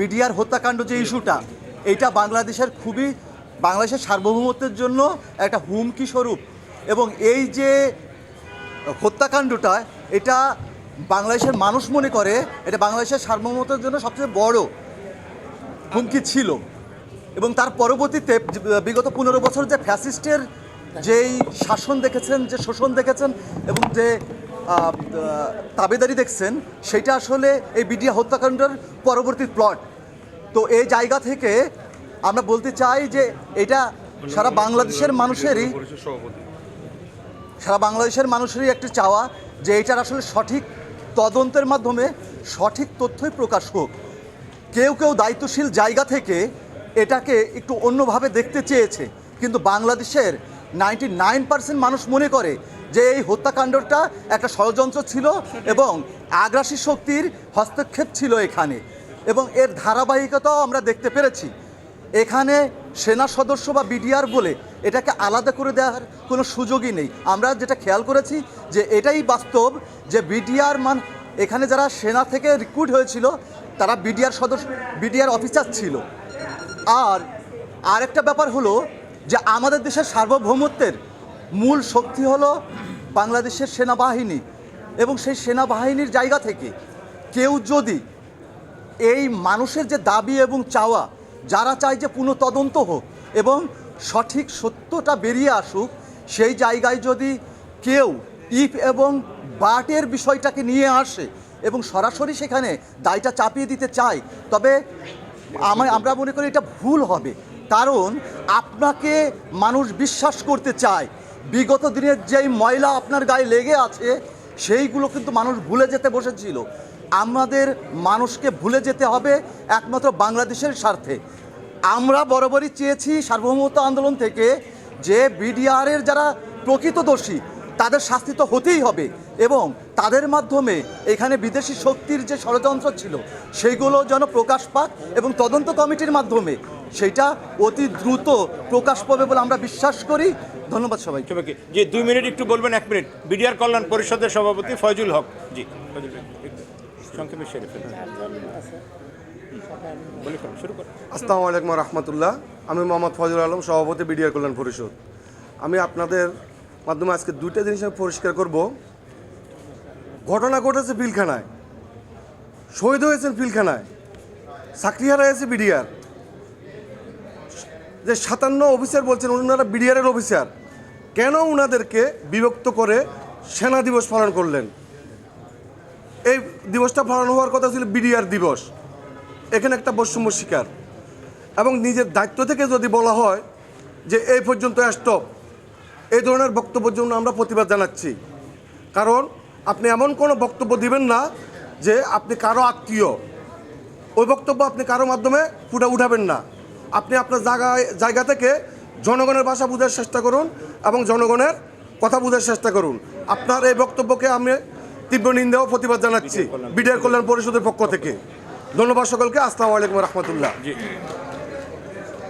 BDR হত্যাকাণ্ড যে ইস্যুটা, এটা বাংলাদেশের খুবই, বাংলাদেশের সার্বভৌমত্বের জন্য একটা হুমকি স্বরূপ। এবং এই যে হত্যাকাণ্ডটা, এটা বাংলাদেশের মানুষ মনে করে, এটা বাংলাদেশের সার্বভৌমত্বের জন্য সবচেয়ে বড় হুমকি ছিল। এবং তার পরবর্তীতে, বিগত পনেরো বছর যে ফ্যাসিস্টের যেই শাসন দেখেছেন, যে শোষণ দেখেছেন, এবং যে তাবেদারি দেখছেন, সেটা আসলে এই বিডিয়া হত্যাকাণ্ডের পরবর্তী প্লট তো এই জায়গা থেকে আমরা বলতে চাই যে এটা সারা বাংলাদেশের মানুষেরই সারা বাংলাদেশের মানুষেরই একটি চাওয়া যে এটার আসলে সঠিক তদন্তের মাধ্যমে সঠিক তথ্যই প্রকাশ হোক। কেউ কেউ দায়িত্বশীল জায়গা থেকে এটাকে একটু অন্যভাবে দেখতে চেয়েছে। কিন্তু বাংলাদেশের নাইনটি নাইন পার্সেন্ট মানুষ মনে করে যে এই হত্যাকাণ্ডটা একটা ষড়যন্ত্র ছিল এবং আগ্রাসী শক্তির হস্তক্ষেপ ছিল এখানে। এবং এর ধারাবাহিকতাও আমরা দেখতে পেরেছি। এখানে সেনা সদস্য বা বিডিআর বলে এটাকে আলাদা করে দেওয়ার কোনো সুযোগই নেই। আমরা যেটা খেয়াল করেছি যে এটাই বাস্তব যে বিডিআর মান, এখানে যারা সেনা থেকে রিক্রুট হয়েছিল, তারা বিডিআর সদস্য, বিডিআর অফিসার ছিল। আর আরেকটা ব্যাপার হলো যে আমাদের দেশের সার্বভৌমত্বের মূল শক্তি হলো বাংলাদেশের সেনাবাহিনী এবং সেই সেনাবাহিনীর জায়গা থেকে কেউ যদি এই মানুষের যে দাবি এবং চাওয়া, যারা চায় যে পুনঃ তদন্ত হোক এবং সঠিক সত্যটা বেরিয়ে আসুক, সেই জায়গায় যদি কেউ ইফ এবং বাটের বিষয়টাকে নিয়ে আসে এবং সরাসরি সেখানে দায়টা চাপিয়ে দিতে চায়, তবে আমার, আমরা মনে করি এটা ভুল হবে। কারণ আপনাকে মানুষ বিশ্বাস করতে চায় বিগত দিনের যেই ময়লা আপনার গায়ে লেগে আছে, সেইগুলো কিন্তু মানুষ ভুলে যেতে বসেছিল। আমাদের মানুষকে ভুলে যেতে হবে একমাত্র বাংলাদেশের স্বার্থে। আমরা বরাবরই চেয়েছি সার্বভৌমত্ব আন্দোলন থেকে যে বিডিআরের যারা প্রকৃত দোষী, তাদের শাস্তি তো হতেই হবে এবং তাদের মাধ্যমে এখানে বিদেশি শক্তির যে ষড়যন্ত্র ছিল সেইগুলো যেন প্রকাশ পাক এবং তদন্ত কমিটির মাধ্যমে সেটা অতি দ্রুত প্রকাশ পাবে বলে আমরা বিশ্বাস করি। ধন্যবাদ সবাই সবাইকে জি দুই মিনিট একটু বলবেন এক মিনিট। বিডিআর কল্যাণ পরিষদের সভাপতি ফয়জুল হক। জি সংক্ষেপে সেরে আসসালামু আলাইকুম রহমতুল্লাহ। আমি মোহাম্মদ ফজল আলম সভাপতি বিডিআর কল্যাণ পরিষদ। আমি আপনাদের মাধ্যমে আজকে দুইটা জিনিস আমি পরিষ্কার করব। ঘটনা ঘটেছে পিলখানায় শহীদ হয়েছেন পিলখানায় চাকরি হারাইছে বিডিআর। যে সাতান্ন অফিসার বলছেন ওনারা বিডিআরের অফিসার। কেন ওনাদেরকে বিভক্ত করে সেনা দিবস পালন করলেন? এই দিবসটা পালন হওয়ার কথা ছিল বিডিআর দিবস। এখানে একটা বৈষম্য শিকার। এবং নিজের দায়িত্ব থেকে যদি বলা হয় যে এই পর্যন্ত স্টপ এই ধরনের বক্তব্যের জন্য আমরা প্রতিবাদ জানাচ্ছি। কারণ আপনি এমন কোনো বক্তব্য দিবেন না যে আপনি কারও আত্মীয়। ওই বক্তব্য আপনি কারও মাধ্যমে ফুটে উঠাবেন না। আপনি আপনার জায়গায় জায়গা থেকে জনগণের ভাষা বোঝার চেষ্টা করুন এবং জনগণের কথা বোঝার চেষ্টা করুন। আপনার এই বক্তব্যকে আমি তীব্র নিন্দা ও প্রতিবাদ জানাচ্ছি বিডিআর কল্যাণ পরিষদের পক্ষ থেকে। ধন্যবাদ সকলকে। আসসালামু আলাইকুম রহমতুল্লাহ। জি।